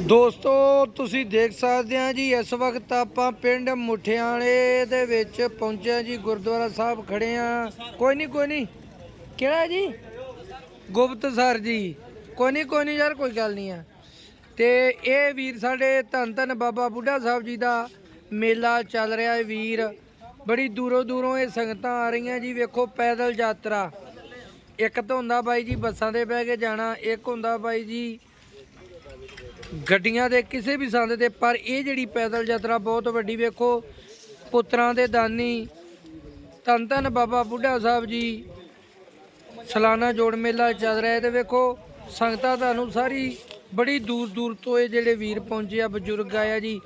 ਦੋਸਤੋ, ਤੁਸੀਂ ਦੇਖ ਸਕਦੇ ਆ ਜੀ, ਇਸ ਵਕਤ ਆਪਾਂ ਪਿੰਡ ਮੁਠਿਆਲੇ ਦੇ ਵਿੱਚ ਪਹੁੰਚੇ ਜੀ, ਗੁਰਦੁਆਰਾ ਸਾਹਿਬ ਖੜੇ ਆ। ਕੋਈ ਨਹੀਂ ਕੋਈ ਨਹੀਂ ਕਿਹੜਾ ਜੀ? ਗੁਪਤ ਸਰ ਜੀ। ਕੋਈ ਨਹੀਂ ਕੋਈ ਨਹੀਂ ਯਾਰ, ਕੋਈ ਗੱਲ ਨਹੀਂ ਆ। ਤੇ ਇਹ ਵੀਰ ਸਾਡੇ ਧੰਨ ਧੰਨ ਬਾਬਾ ਬੁੱਢਾ ਸਾਹਿਬ ਜੀ ਦਾ ਮੇਲਾ ਚੱਲ ਰਿਹਾ ਹੈ ਵੀਰ। ਬੜੀ ਦੂਰੋਂ ਦੂਰੋਂ ਇਹ ਸੰਗਤਾਂ ਆ ਰਹੀਆਂ ਜੀ, ਵੇਖੋ ਪੈਦਲ ਯਾਤਰਾ। ਇੱਕ ਤਾਂ ਹੁੰਦਾ ਬਾਈ ਜੀ, ਬੱਸਾਂ ਤੇ ਬਹਿ ਕੇ ਜਾਣਾ, ਇੱਕ ਹੁੰਦਾ ਬਾਈ ਜੀ ਗੱਡੀਆਂ ਦੇ ਕਿਸੇ ਵੀ ਸੰਦ ਤੇ, ਪਰ ਇਹ ਜਿਹੜੀ ਪੈਦਲ ਯਾਤਰਾ ਬਹੁਤ ਵੱਡੀ ਵੇਖੋ, ਪੁੱਤਰਾਂ ਦੇ ਦਾਨੀ, ਧੰਨ ਧੰਨ ਬਾਬਾ ਬੁੱਢਾ ਸਾਹਿਬ ਜੀ, ਸਲਾਨਾ ਜੋੜ ਮੇਲਾ ਚੱਲ ਰਿਹਾ ਹੈ ਤੇ ਵੇਖੋ, ਸੰਗਤਾਂ ਤੁਹਾਨੂੰ ਸਾਰੀ ਬੜੀ ਦੂਰ ਦੂਰ ਤੋਂ ਇਹ ਜਿਹੜੇ ਵੀਰ ਪਹੁੰਚੇ ਆ, ਬਜ਼ੁਰਗ ਆਇਆ ਜੀ,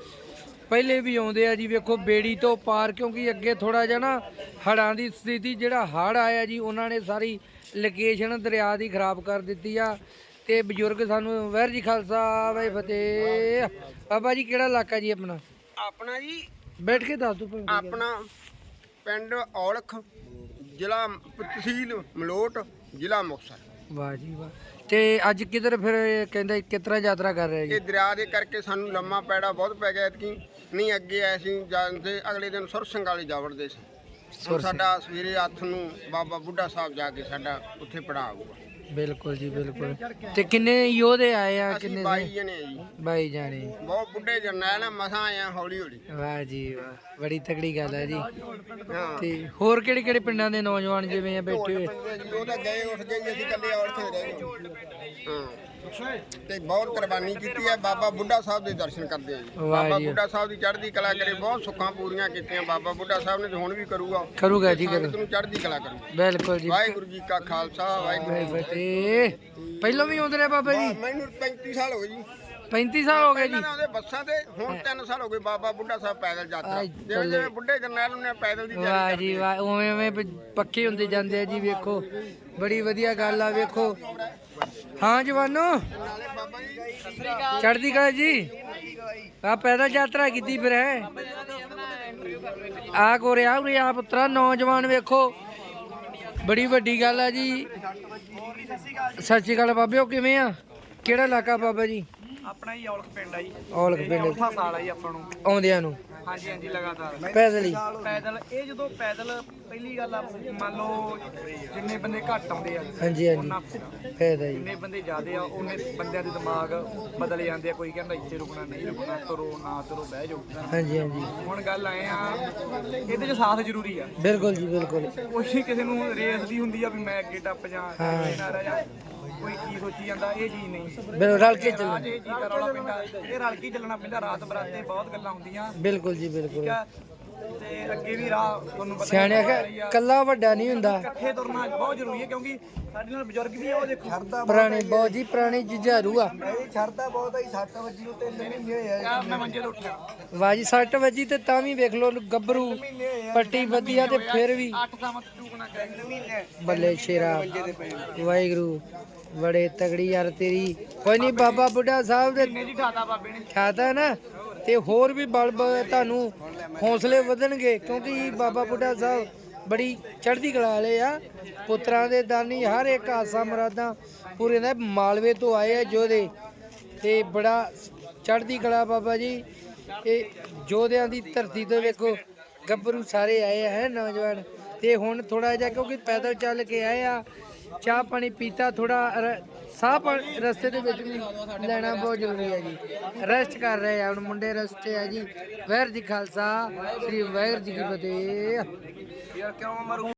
ਪਹਿਲੇ ਵੀ ਆਉਂਦੇ ਆ ਜੀ, ਵੇਖੋ ਬੇੜੀ ਤੋਂ ਪਾਰ, ਕਿਉਂਕਿ ਅੱਗੇ ਥੋੜਾ ਜਿਹਾ ਨਾ ਹੜਾਂ ਦੀ ਸਥਿਤੀ, ਜਿਹੜਾ ਹੜ ਆਇਆ ਜੀ, ਉਹਨਾਂ ਨੇ ਸਾਰੀ ਲੋਕੇਸ਼ਨ ਦਰਿਆ ਦੀ ਖਰਾਬ ਕਰ ਦਿੱਤੀ ਆ। ਤੇ ਬਜ਼ੁਰਗ ਸਾਨੂੰ ਵਹਿਰ ਜੀ ਖਾਲਸਾ ਵਾਹਿ ਫਤਿਹ। ਬਾਬਾ ਜੀ ਕਿਹੜਾ ਇਲਾਕਾ ਜੀ ਆਪਣਾ? ਆਪਣਾ ਜੀ ਬੈਠ ਕੇ ਦੱਸ ਦੋ। ਆਪਣਾ ਪਿੰਡ ਔਲਖ ਜ਼ਿਲ੍ਹਾ ਤਹਿਸੀਲ ਮਲੋਟ ਜ਼ਿਲ੍ਹਾ ਮੁਕਤਸਰ। ਵਾਹ ਜੀ ਵਾਹ। ਤੇ ਅੱਜ ਕਿਧਰ ਫਿਰ ਕਹਿੰਦਾ ਕਿਤਰਾ ਯਾਤਰਾ ਕਰ ਰਿਹਾ ਜੀ? ਇਹ ਦਰਿਆ ਦੇ ਕਰਕੇ ਸਾਨੂੰ ਲੰਮਾ ਪੈੜਾ ਬਹੁਤ ਪੈ ਗਿਆ ਕਿ ਨਹੀਂ ਅੱਗੇ ਆਏ ਸੀ ਜਾਂਦੇ ਅਗਲੇ ਦਿਨ ਸੁਰਸੰਗ ਵਾਲੇ ਜਾ ਵੜਦੇ ਸੀ। ਹੁਣ। ਸਾਡਾ ਸਵੇਰੇ ਹੱਥ ਨੂੰ ਬਾਬਾ ਬੁੱਢਾ ਸਾਹਿਬ ਜਾ ਕੇ ਸਾਡਾ ਉੱਥੇ ਪੜਾ ਆਊਗਾ। ਬਿਲਕੁਲ ਜੀ ਬਿਲਕੁਲ। ਤੇ ਕਿੰਨੇ ਯੋਧੇ ਆਏ ਆ ਅਸੀਂ ਕਿੰਨੇ 22 ਜਣੇ ਆ ਜੀ। ਬਾਈ ਜਾਣੇ। ਬਹੁਤ ਬੁੱਢੇ ਜਰਨੈਲ ਆ ਮਸਾਂ ਆਇਆ ਹੌਲੀ ਹੌਲੀ। ਵਾਹ ਜੀ ਵਾਹ ਬੜੀ ਤਕੜੀ ਗੱਲ ਹੈ ਜੀ। ਹਾਂ। ਤੇ ਹੋਰ ਕਿਹੜੇ ਕਿਹੜੇ ਪਿੰਡਾਂ ਦੇ ਨੌਜਵਾਨ ਜਿਵੇਂ ਆ ਬੈਠੇ ਹੋਏ? ਉਹ ਤਾਂ ਗਏ ਉੱਠ ਗਏ ਜੀ, ਅਸੀਂ ਇਕੱਲੇ ਹੀ ਰਹਿ ਗਏ। ਹਾਂ। ਤੇ ਬਹੁਤ ਕੁਰਬਾਨੀ ਕੀਤੀ ਹੈ ਬਾਬਾ ਬੁੱਢਾ ਸਾਹਿਬ ਦੇ ਦਰਸ਼ਨ ਕਰਦੇ ਆ ਜੀ। ਵਾਹ ਬਾਬਾ ਜੀ। ਬੁੱਢਾ ਸਾਹਿਬ ਦੀ ਚੜ੍ਹਦੀ ਕਲਾ ਕਰੇ ਬਹੁਤ ਸੁੱਖਾਂ ਪੂਰੀਆਂ ਕੀਤੀਆਂ ਬਾਬਾ ਬੁੱਢਾ ਸਾਹਿਬ ਨੇ ਤੇ ਹੁਣ ਵੀ ਕਰੂਗਾ। ਕਰੂਗਾ ਜੀ ਸੰਗਤ ਕਰੂ ਨੂੰ ਚੜ੍ਹਦੀ ਕਲਾ ਕਰੂ। ਬਿਲਕੁਲ ਜੀ। ਵਾਹਿਗੁਰੂ ਜੀ ਕਾ ਖਾਲਸਾ ਵਾਹਿਗੁਰੂ ਜੀ ਵਾਹਿ ਫਤਿਹ। ਪਹਿਲਾਂ ਵੀ ਆਉਂਦੇ ਰਹੇ ਬਾਬਾ ਜੀ। ਮੈਨੂੰ 35 ਸਾਲ ਹੋ ਗਏ ਜੀ। 35 ਸਾਲ ਹੋ ਗਏ ਜੀ? ਉਹਦੇ ਬੱਸਾਂ ਤੇ ਹੁਣ 3 ਸਾਲ ਹੋ ਗਏ ਬਾਬਾ ਬੁੱਢਾ ਸਾਹਿਬ ਪੈਦਲ ਯਾਤਰਾ। ਜਿਵੇਂ। ਜਿਵੇਂ ਬੁੱਢੇ ਜਰਨੈਲ ਨੇ ਪੈਦਲ ਦੀ ਵਾਹ ਤਿਆਰੀ ਜੀ ਵਾਹ ਉਵੇਂ ਉਵੇਂ ਪੱਕੇ ਹੁੰਦੇ ਜਾਂਦੇ ਆ ਜੀ ਵੇਖੋ। ਬੜੀ ਵਧੀਆ ਗੱਲ ਆ ਵੇਖੋ। ਹਾਂ ਜਵਾਨੋ। ਨਾਲੇ ਬਾਬਾ ਜੀ ਚੜ੍ਹਦੀ ਕਲਾ ਜੀ। ਆ ਪੈਦਲ ਯਾਤਰਾ ਕੀਤੀ ਫਿਰ ਹੈ? ਆ ਗੋਰਿਆ ਉਰੇ ਆ ਪੁੱਤਰਾ ਨੌਜਵਾਨ ਵੇਖੋ। ਬੜੀ ਵੱਡੀ ਗੱਲ ਆ ਜੀ। ਸਤਿ ਸ਼੍ਰੀ ਅਕਾਲ ਬਾਬਿਓ ਕਿਵੇਂ ਆ? ਕਿਹੜਾ ਇਲਾਕਾ ਬਾਬਾ ਜੀ? ਆਪਣਾ ਹੀ ਔਲਖ ਪਿੰਡ ਆ ਜੀ। ਔਲਖ ਪਿੰਡ ਚੌਥਾ ਸਾਲ ਆ ਜੀ ਆਪਾਂ ਨੂੰ। ਆਉਂਦਿਆਂ ਨੂੰ। ਹਾਂਜੀ ਹਾਂਜੀ ਲਗਾਤਾਰ। ਪੈਦਲ ਹੀ। ਪੈਦਲ ਇਹ ਜਦੋਂ ਪੈਦਲ ਪਹਿਲੀ ਗੱਲ ਆ ਮੰਨ ਲਓ ਜਿੰਨੇ ਬੰਦੇ ਘੱਟ ਆਉਂਦੇ ਆ ਹਾਂਜੀ ਹਾਂਜੀ। ਉਹਨਾਂ ਫਾਇਦਾ ਜੀ ਜਿੰਨੇ ਬੰਦੇ ਜ਼ਿਆਦੇ ਆ ਉਹਨੇ ਬੰਦਿਆਂ ਦੇ ਦਿਮਾਗ ਬਦਲ ਜਾਂਦੇ ਆ ਕੋਈ ਕਹਿੰਦਾ ਇੱਥੇ ਰੁਕਣਾ ਨਹੀਂ ਰੁਕਣਾ ਤੁਰੋ ਨਾ ਤੁਰੋ ਬਹਿ ਜਾਓ। ਹਾਂਜੀ ਹਾਂਜੀ। ਹੁਣ ਗੱਲ ਆਏ ਆ ਇਹਦੇ 'ਚ ਸਾਥ ਜ਼ਰੂਰੀ ਆ। ਬਿਲਕੁਲ ਜੀ ਬਿਲਕੁਲ। ਕੋਈ ਕਿਸੇ ਨੂੰ ਰੇਸ ਦੀ ਹੁੰਦੀ ਆ ਵੀ ਮੈਂ ਅੱਗੇ ਟੱਪ ਜਾ ਹਾਂ। ਐਵੇਂ ਨਾ ਰਹਿ ਜਾ। ਕੋਈ ਕੀ ਸੋਚੀ ਜਾਂਦਾ ਇਹ ਚੀਜ਼ ਨਹੀਂ। ਬਿਲਕੁਲ ਰਲ ਕੇ ਚੱਲਣਾ। ਇਹ ਚੀਜ਼ ਦਾ ਰੌਲਾ ਪੈਂਦਾ ਇਹ ਰਲ ਕੇ ਹੀ ਚੱਲਣਾ ਪੈਂਦਾ ਰਾਤ ਬਰਾਤੇ ਬਹੁਤ ਗੱਲਾਂ ਹੁੰਦੀਆਂ। ਬਿਲਕੁਲ ਜੀ ਬਿਲਕੁਲ। ਠੀਕ ਆ? ਤੇ ਅੱਗੇ ਵੀ ਰਾਹ ਤੁਹਾਨੂੰ ਪਤਾ ਸਿਆਣਿਆ ਕਿ ਕੱਲਾ ਵੱਡਾ ਨਹੀਂ ਹੁੰਦਾ। ਇਕੱਠੇ ਤੁਰਨਾ ਬਹੁਤ ਜ਼ਰੂਰੀ ਹੈ ਕਿਉਂਕਿ ਸਾਡੇ ਨਾਲ ਬਜ਼ੁਰਗ ਵੀ ਆ ਉਹ ਦੇਖੋ। ਪੁਰਾਣੇ ਬਹੁਤ ਜੀ ਪੁਰਾਣੇ ਜੁਝਾਰੂ ਆ। ਛੜਦਾ ਬਹੁਤ ਆਈ 7 ਵਜੇ ਉੱਤੇ ਨਹੀਂ ਹੋਏ ਆ ਮੈਂ ਮੰਜੇ ਤੋਂ ਉੱਠਿਆ। ਵਾਜੀ 60 ਵਜੀ ਤੇ ਤਾਂ ਵੀ ਵੇਖ ਲੋ ਗੱਭਰੂ ਪੱਟੀ ਵਧੀਆ ਤੇ ਫਿਰ ਵੀ 8 ਦਾ ਮਤ ਚੂਕਣਾ ਚਾਹੀਦਾ ਬੱਲੇ ਸ਼ੇਰਾ। ਵਾਹਿਗੁਰੂ ਬੜੇ ਤਗੜੀ ਯਾਰ ਤੇਰੀ। ਕੋਈ ਨਹੀਂ ਬਾਬਾ ਬੁੱਢਾ ਸਾਹਿਬ ਦੇ ਨੇ ਜੀ ਠਾਤਾ ਬਾਬੇ ਨੇ। ਖਾਤਾ ਨਾ। ਤੇ ਹੋਰ ਵੀ ਬਲ ਬ- ਤੁਹਾਨੂੰ ਹੌਸਲੇ ਵਧਣਗੇ, ਕਿਉਂਕਿ ਬਾਬਾ ਬੁੱਢਾ ਸਾਹਿਬ ਬੜੀ ਚੜ੍ਹਦੀ ਕਲਾ ਵਾਲੇ ਆ। ਪੁੱਤਰਾਂ ਦੇ ਦਾਨੀ ਹਰ ਇੱਕ ਆਸਾ ਮੁਰਾਦਾਂ ਪੂਰੇ ਨੇ। ਮਾਲਵੇ ਤੋਂ ਆਏ ਆ ਜੋਧੇ ਤੇ ਬੜਾ ਚੜ੍ਹਦੀ ਕਲਾ ਬਾਬਾ ਜੀ। ਇਹ ਜੋਧਿਆਂ ਦੀ ਧਰਤੀ ਤੋਂ ਵੇਖੋ, ਗੱਭਰੂ ਸਾਰੇ ਆਏ ਆ, ਹੈ, ਨੌਜਵਾਨ। ਤੇ ਹੁਣ ਥੋੜਾ ਜਿਹਾ ਕਿਉਂਕਿ ਪੈਦਲ ਚੱਲ ਕੇ ਆਏ ਆ, ਚਾਹ ਪਾਣੀ ਪੀਤਾ ਥੋੜਾ ਸਾਹ ਪਾਣੀ ਰਸਤੇ ਦੇ ਵਿੱਚ ਵੀ ਲੈਣਾ ਬਹੁਤ ਜ਼ਰੂਰੀ ਹੈ ਜੀ। ਰੈਸਟ ਕਰ ਰਹੇ ਆ, ਹੁਣ ਮੁੰਡੇ ਰਸਤੇ ਆ ਜੀ। ਵੈਰ ਜੀ ਖਾਲਸਾ, ਸ੍ਰੀ ਵੈਰ ਜੀ ਕੀ ਫਤਿਹ। ਯਾਰ ਕਿਉਂ ਮਰੂ